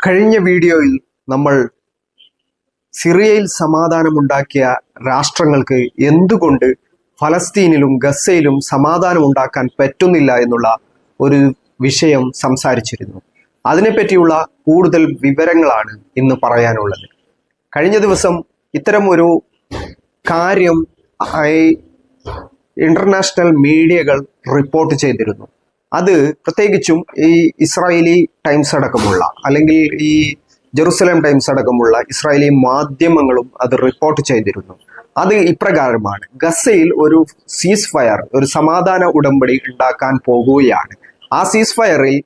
കഴിഞ്ഞ വീഡിയോയിൽ നമ്മൾ സിറിയയിൽ സമാധാനമുണ്ടാക്കിയ രാഷ്ട്രങ്ങൾക്ക് എന്തുകൊണ്ട് ഫലസ്തീനിലും ഗസയിലും സമാധാനം ഉണ്ടാക്കാൻ പറ്റുന്നില്ല എന്നുള്ള ഒരു വിഷയം സംസാരിച്ചിരുന്നു. അതിനെപ്പറ്റിയുള്ള കൂടുതൽ വിവരങ്ങളാണ് ഇന്ന് പറയാനുള്ളത്. കഴിഞ്ഞ ദിവസം ഇത്തരം ഒരു കാര്യം ഇന്റർനാഷണൽ മീഡിയകൾ റിപ്പോർട്ട് ചെയ്തിരുന്നു. അത് പ്രത്യേകിച്ചും ഈ ഇസ്രായേലി ടൈംസ് അടക്കമുള്ള അല്ലെങ്കിൽ ഈ ജെറുസലേം ടൈംസ് അടക്കമുള്ള ഇസ്രായേലി മാധ്യമങ്ങളും അത് റിപ്പോർട്ട് ചെയ്തിരുന്നു. അത് ഇപ്രകാരമാണ്. ഗസയിൽ ഒരു സീസ് ഫയർ ഒരു സമാധാന ഉടമ്പടി ഉണ്ടാക്കാൻ പോകുകയാണ്. ആ സീസ് ഫയറിൽ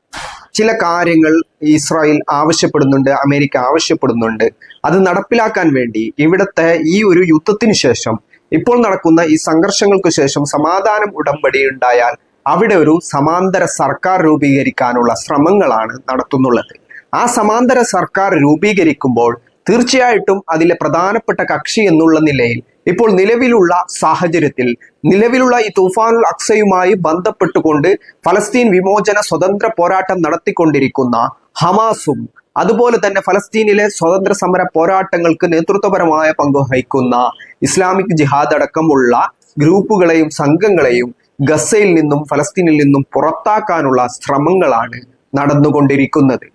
ചില കാര്യങ്ങൾ ഇസ്രായേൽ ആവശ്യപ്പെടുന്നുണ്ട് അമേരിക്ക ആവശ്യപ്പെടുന്നുണ്ട്. അത് നടപ്പിലാക്കാൻ വേണ്ടി ഇവിടുത്തെ ഈ ഒരു യുദ്ധത്തിന് ശേഷം ഇപ്പോൾ നടക്കുന്ന ഈ സംഘർഷങ്ങൾക്ക് ശേഷം സമാധാനം ഉടമ്പടി ഉണ്ടായാൽ അവിടെ ഒരു സമാന്തര സർക്കാർ രൂപീകരിക്കാനുള്ള ശ്രമങ്ങളാണ് നടത്തുന്നുള്ളത്. ആ സമാന്തര സർക്കാർ രൂപീകരിക്കുമ്പോൾ തീർച്ചയായിട്ടും അതിലെ പ്രധാനപ്പെട്ട കക്ഷി എന്നുള്ള നിലയിൽ ഇപ്പോൾ നിലവിലുള്ള സാഹചര്യത്തിൽ നിലവിലുള്ള ഈ തുഫാനുൽ അക്സയുമായി ബന്ധപ്പെട്ടുകൊണ്ട് ഫലസ്തീൻ വിമോചന സ്വതന്ത്ര പോരാട്ടം നടത്തിക്കൊണ്ടിരിക്കുന്ന ഹമാസും അതുപോലെ തന്നെ ഫലസ്തീനിലെ സ്വതന്ത്ര സമര പോരാട്ടങ്ങൾക്ക് നേതൃത്വപരമായ പങ്ക് വഹിക്കുന്ന ഇസ്ലാമിക് ജിഹാദ് അടക്കമുള്ള ഗ്രൂപ്പുകളെയും സംഘങ്ങളെയും ഗസയിൽ നിന്നും ഫലസ്തീനിൽ നിന്നും പുറത്താക്കാനുള്ള ശ്രമങ്ങളാണ് നടന്നുകൊണ്ടിരിക്കുന്നത്.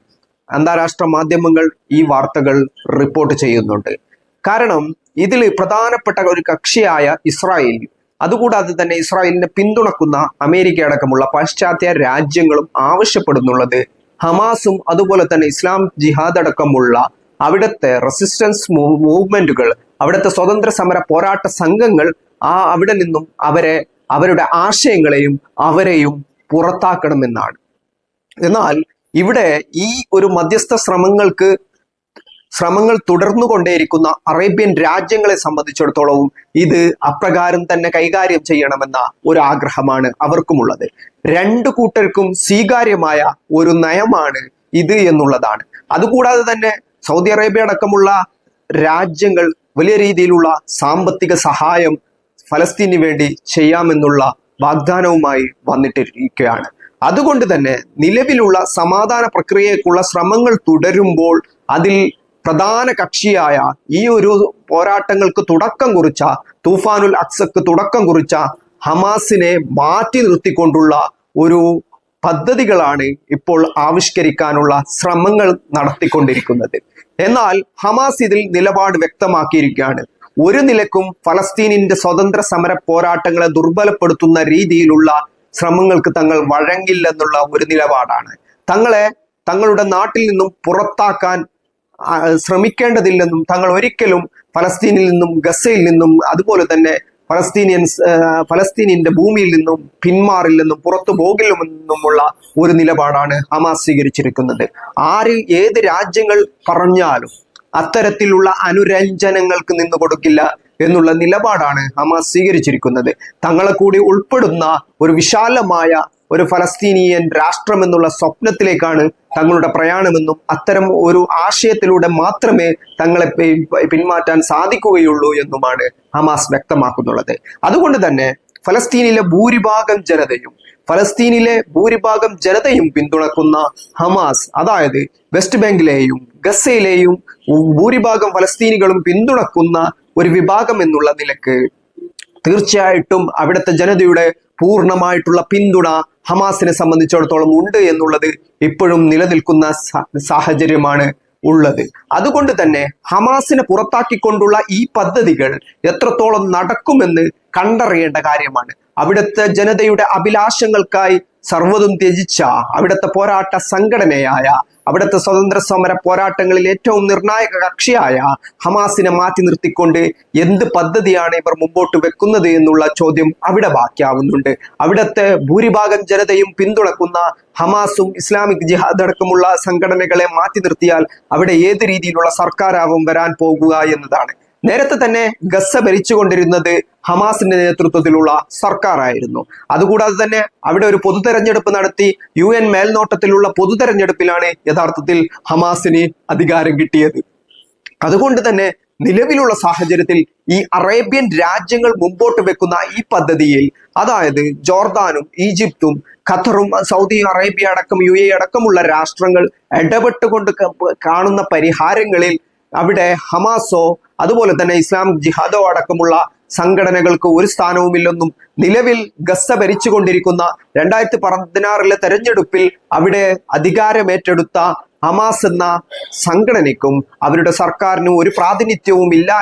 അന്താരാഷ്ട്ര മാധ്യമങ്ങൾ ഈ വാർത്തകൾ റിപ്പോർട്ട് ചെയ്യുന്നുണ്ട്. കാരണം ഇതിൽ പ്രധാനപ്പെട്ട ഒരു കക്ഷിയായ ഇസ്രായേൽ അതുകൂടാതെ തന്നെ ഇസ്രായേലിനെ പിന്തുണക്കുന്ന അമേരിക്ക അടക്കമുള്ള പാശ്ചാത്യ രാജ്യങ്ങളും ആവശ്യപ്പെടുന്നുള്ളത് ഹമാസും അതുപോലെ തന്നെ ഇസ്ലാം ജിഹാദ് അടക്കമുള്ള അവിടുത്തെ റെസിസ്റ്റൻസ് മൂവ്മെന്റുകൾ അവിടുത്തെ സ്വതന്ത്ര സമര പോരാട്ട സംഘങ്ങൾ ആ അവിടെ നിന്നും അവരെ അവരുടെ ആശയങ്ങളെയും അവരെയും പുറത്താക്കണമെന്നാണ്. എന്നാൽ ഇവിടെ ഈ ഒരു മധ്യസ്ഥ ശ്രമങ്ങൾക്ക് ശ്രമങ്ങൾ തുടർന്നുകൊണ്ടേയിരിക്കുന്ന അറേബ്യൻ രാജ്യങ്ങളെ സംബന്ധിച്ചിടത്തോളവും ഇത് അപ്രകാരം തന്നെ കൈകാര്യം ചെയ്യണമെന്ന ഒരു ആഗ്രഹമാണ് അവർക്കുമുള്ളത്. രണ്ടു കൂട്ടർക്കും സ്വീകാര്യമായ ഒരു നയമാണ് ഇത് എന്നുള്ളതാണ്. അതുകൂടാതെ തന്നെ സൗദി അറേബ്യ അടക്കമുള്ള രാജ്യങ്ങൾ വലിയ രീതിയിലുള്ള സാമ്പത്തിക സഹായം ഫലസ്തീന് വേണ്ടി ചെയ്യാമെന്നുള്ള വാഗ്ദാനവുമായി വന്നിട്ടിരിക്കുകയാണ്. അതുകൊണ്ട് തന്നെ നിലവിലുള്ള സമാധാന പ്രക്രിയക്കുള്ള ശ്രമങ്ങൾ തുടരുമ്പോൾ അതിൽ പ്രധാന കക്ഷിയായ ഈ ഒരു പോരാട്ടങ്ങൾക്ക് തുടക്കം കുറിച്ച തൂഫാനുൽ അക്സക്ക് തുടക്കം കുറിച്ച ഹമാസിനെ മാറ്റി നിർത്തിക്കൊണ്ടുള്ള ഒരു പദ്ധതികളാണ് ഇപ്പോൾ ആവിഷ്കരിക്കാനുള്ള ശ്രമങ്ങൾ നടത്തിക്കൊണ്ടിരിക്കുന്നത്. എന്നാൽ ഹമാസ് ഇതിൽ നിലപാട് വ്യക്തമാക്കിയിരിക്കുകയാണ്. ഒരു നിലക്കും ഫലസ്തീനിന്റെ സ്വതന്ത്ര സമര പോരാട്ടങ്ങളെ ദുർബലപ്പെടുത്തുന്ന രീതിയിലുള്ള ശ്രമങ്ങൾക്ക് തങ്ങൾ വഴങ്ങില്ലെന്നുള്ള ഒരു നിലപാടാണ്. തങ്ങളെ തങ്ങളുടെ നാട്ടിൽ നിന്നും പുറത്താക്കാൻ ശ്രമിക്കേണ്ടതില്ലെന്നും തങ്ങൾ ഒരിക്കലും ഫലസ്തീനിൽ നിന്നും ഗസയിൽ നിന്നും അതുപോലെ തന്നെ ഫലസ്തീനിയൻസ് ആ, ഫലസ്തീനിന്റെ ഭൂമിയിൽ നിന്നും പിന്മാറില്ലെന്നും പുറത്തു പോകില്ലെന്നുമുള്ള ഒരു നിലപാടാണ് ഹമാസ് സ്വീകരിച്ചിരിക്കുന്നത്. ആര് ഏത് രാജ്യങ്ങൾ പറഞ്ഞാലും അത്തരത്തിലുള്ള അനുരഞ്ജനങ്ങൾക്ക് നിന്നു കൊടുക്കില്ല എന്നുള്ള നിലപാടാണ് ഹമാസ് സ്വീകരിച്ചിരിക്കുന്നത്. തങ്ങളെ കൂടി ഉൾപ്പെടുന്ന ഒരു വിശാലമായ ഒരു ഫലസ്തീനിയൻ രാഷ്ട്രം എന്നുള്ള സ്വപ്നത്തിലേക്കാണ് തങ്ങളുടെ പ്രയാണമെന്നും അത്തരം ഒരു ആശയത്തിലൂടെ മാത്രമേ തങ്ങളെ പിന്മാറ്റാൻ സാധിക്കുകയുള്ളൂ എന്നുമാണ് ഹമാസ് വ്യക്തമാക്കുന്നുള്ളത്. അതുകൊണ്ട് തന്നെ ഫലസ്തീനിലെ ഭൂരിഭാഗം ജനതയും ഫലസ്തീനിലെ ഭൂരിഭാഗം ജനതയും പിന്തുണക്കുന്ന ഹമാസ് അതായത് വെസ്റ്റ് ബാങ്കിലെയും ഗസയിലെയും ഭൂരിഭാഗം ഫലസ്തീനികളും പിന്തുണക്കുന്ന ഒരു വിഭാഗം എന്നുള്ള നിലയ്ക്ക് തീർച്ചയായിട്ടും അവിടുത്തെ ജനതയുടെ പൂർണമായിട്ടുള്ള പിന്തുണ ഹമാസിനെ സംബന്ധിച്ചിടത്തോളം ഉണ്ട് എന്നുള്ളത് ഇപ്പോഴും നിലനിൽക്കുന്ന സാഹചര്യമാണ്. ഉള്ളത്. അതുകൊണ്ട് തന്നെ ഹമാസിനെ പുറത്താക്കിക്കൊണ്ടുള്ള ഈ പദ്ധതികൾ എത്രത്തോളം നടക്കുമെന്ന് കണ്ടറിയേണ്ട കാര്യമാണ്. അവിടുത്തെ ജനതയുടെ അഭിലാഷങ്ങൾക്കായി സർവതും ത്യജിച്ച അവിടുത്തെ പോരാട്ട സംഘടനയായ അവിടുത്തെ സ്വതന്ത്ര സമര പോരാട്ടങ്ങളിൽ ഏറ്റവും നിർണായക കക്ഷിയായ ഹമാസിനെ മാറ്റി നിർത്തിക്കൊണ്ട് എന്ത് പദ്ധതിയാണ് ഇവർ മുമ്പോട്ട് വെക്കുന്നത് എന്നുള്ള ചോദ്യം അവിടെ ബാക്കിയാവുന്നുണ്ട്. അവിടുത്തെ ഭൂരിഭാഗം ജനതയും പിന്തുണക്കുന്ന ഹമാസും ഇസ്ലാമിക് ജിഹാദ് അടക്കമുള്ള സംഘടനകളെ മാറ്റി നിർത്തിയാൽ അവിടെ ഏത് രീതിയിലുള്ള സർക്കാരാവും വരാൻ പോകുക എന്നതാണ്. നേരത്തെ തന്നെ ഗസ ഭരിച്ചുകൊണ്ടിരുന്നത് ഹമാസിന്റെ നേതൃത്വത്തിലുള്ള സർക്കാരായിരുന്നു. അതുകൂടാതെ തന്നെ അവിടെ ഒരു പൊതു തെരഞ്ഞെടുപ്പ് നടത്തി യു എൻ മേൽനോട്ടത്തിലുള്ള പൊതു തെരഞ്ഞെടുപ്പിലാണ് യഥാർത്ഥത്തിൽ ഹമാസിന് അധികാരം കിട്ടിയത്. അതുകൊണ്ട് തന്നെ നിലവിലുള്ള സാഹചര്യത്തിൽ ഈ അറേബ്യൻ രാജ്യങ്ങൾ മുമ്പോട്ട് വെക്കുന്ന ഈ പദ്ധതിയിൽ അതായത് ജോർദാനും ഈജിപ്തും ഖത്തറും സൗദി അറേബ്യ അടക്കം യു എ അടക്കമുള്ള രാഷ്ട്രങ്ങൾ ഇടപെട്ടുകൊണ്ട് കാണുന്ന പരിഹാരങ്ങളിൽ അവിടെ ഹമാസോ അതുപോലെ തന്നെ ഇസ്ലാം ജിഹാദോ അടക്കമുള്ള സംഘടനകൾക്ക് ഒരു സ്ഥാനവുമില്ലെന്നും നിലവിൽ ഗസ ഭരിച്ചുകൊണ്ടിരിക്കുന്ന രണ്ടായിരത്തി പതിനാറിലെ തെരഞ്ഞെടുപ്പിൽ അവിടെ അധികാരമേറ്റെടുത്ത ഹമാസ് എന്ന സംഘടനയ്ക്കും അവരുടെ സർക്കാരിനും ഒരു പ്രാതിനിധ്യവും ഇല്ലാ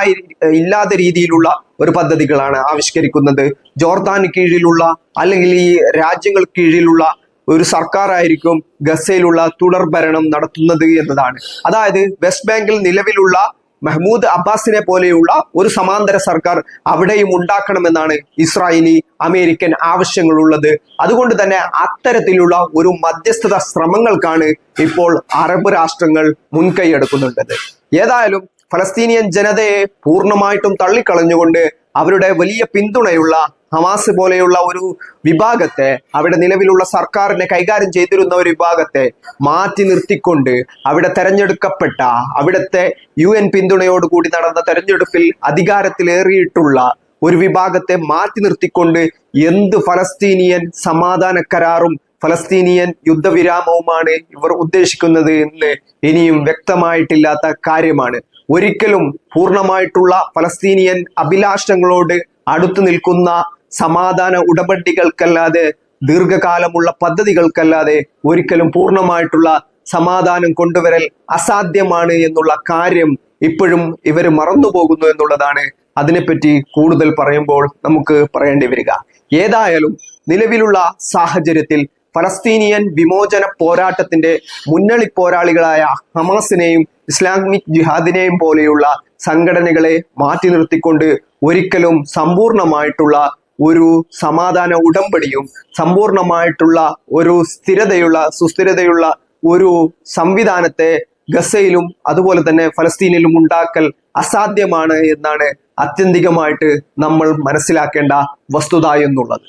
ഇല്ലാത്ത രീതിയിലുള്ള ഒരു പദ്ധതികളാണ് ആവിഷ്കരിക്കുന്നത്. ജോർദാന് കീഴിലുള്ള അല്ലെങ്കിൽ ഈ രാജ്യങ്ങൾ കീഴിലുള്ള ഒരു സർക്കാർ ആയിരിക്കും ഗസയിലുള്ള തുടർ ഭരണം നടത്തുന്നത് എന്നതാണ്. അതായത് വെസ്റ്റ് ബാങ്കിൽ നിലവിലുള്ള മെഹ്മൂദ് അബ്ബാസിനെ പോലെയുള്ള ഒരു സമാന്തര സർക്കാർ അവിടെയും ഉണ്ടാക്കണമെന്നാണ് ഇസ്രായേലി അമേരിക്കൻ ആവശ്യങ്ങളുള്ളത്. അതുകൊണ്ട് തന്നെ അത്തരത്തിലുള്ള ഒരു മധ്യസ്ഥത ശ്രമങ്ങൾക്കാണ് ഇപ്പോൾ അറബ് രാഷ്ട്രങ്ങൾ മുൻകൈയെടുക്കുന്നുണ്ടത് ഏതായാലും ഫലസ്തീനിയൻ ജനതയെ പൂർണമായിട്ടും തള്ളിക്കളഞ്ഞുകൊണ്ട് അവരുടെ വലിയ പിന്തുണയുള്ള ഹമാസ് പോലെയുള്ള ഒരു വിഭാഗത്തെ അവിടെ നിലവിലുള്ള സർക്കാരിനെ കൈകാര്യം ചെയ്തിരുന്ന ഒരു വിഭാഗത്തെ മാറ്റി നിർത്തിക്കൊണ്ട് അവിടെ തെരഞ്ഞെടുക്കപ്പെട്ട അവിടുത്തെ യു എൻ പിന്തുണയോടുകൂടി നടന്ന തെരഞ്ഞെടുപ്പിൽ അധികാരത്തിലേറിയിട്ടുള്ള ഒരു വിഭാഗത്തെ മാറ്റി നിർത്തിക്കൊണ്ട് എന്ത് ഫലസ്തീനിയൻ സമാധാന കരാറും ഫലസ്തീനിയൻ യുദ്ധവിരാമവുമാണ് ഇവർ ഉദ്ദേശിക്കുന്നത് എന്ന് ഇനിയും വ്യക്തമായിട്ടില്ലാത്ത കാര്യമാണ്. ഒരിക്കലും പൂർണമായിട്ടുള്ള ഫലസ്തീനിയൻ അഭിലാഷങ്ങളോട് അടുത്തു നിൽക്കുന്ന സമാധാന ഉടമ്പടികൾക്കല്ലാതെ ദീർഘകാലമുള്ള പദ്ധതികൾക്കല്ലാതെ ഒരിക്കലും പൂർണമായിട്ടുള്ള സമാധാനം കൊണ്ടുവരൽ അസാധ്യമാണ് എന്നുള്ള കാര്യം ഇപ്പോഴും ഇവർ മറന്നുപോകുന്നു എന്നുള്ളതാണ്. അതിനെപ്പറ്റി കൂടുതൽ പറയുമ്പോൾ നമുക്ക് പറയേണ്ടി വരിക. ഏതായാലും നിലവിലുള്ള സാഹചര്യത്തിൽ ഫലസ്തീനിയൻ വിമോചന പോരാട്ടത്തിന്റെ മുന്നണി പോരാളികളായ ഹമാസിനെയും ഇസ്ലാമിക് ജിഹാദിനെയും പോലെയുള്ള സംഘടനകളെ മാറ്റി നിർത്തിക്കൊണ്ട് ഒരിക്കലും സമ്പൂർണമായിട്ടുള്ള ഒരു സമാധാന ഉടമ്പടിയും സമ്പൂർണമായിട്ടുള്ള ഒരു സ്ഥിരതയുള്ള സുസ്ഥിരതയുള്ള ഒരു സംവിധാനത്തെ ഗസയിലും അതുപോലെ തന്നെ ഫലസ്തീനിലും ഉണ്ടാക്കൽ അസാധ്യമാണ് എന്നാണ് ആത്യന്തികമായിട്ട് നമ്മൾ മനസ്സിലാക്കേണ്ട വസ്തുത എന്നുള്ളത്.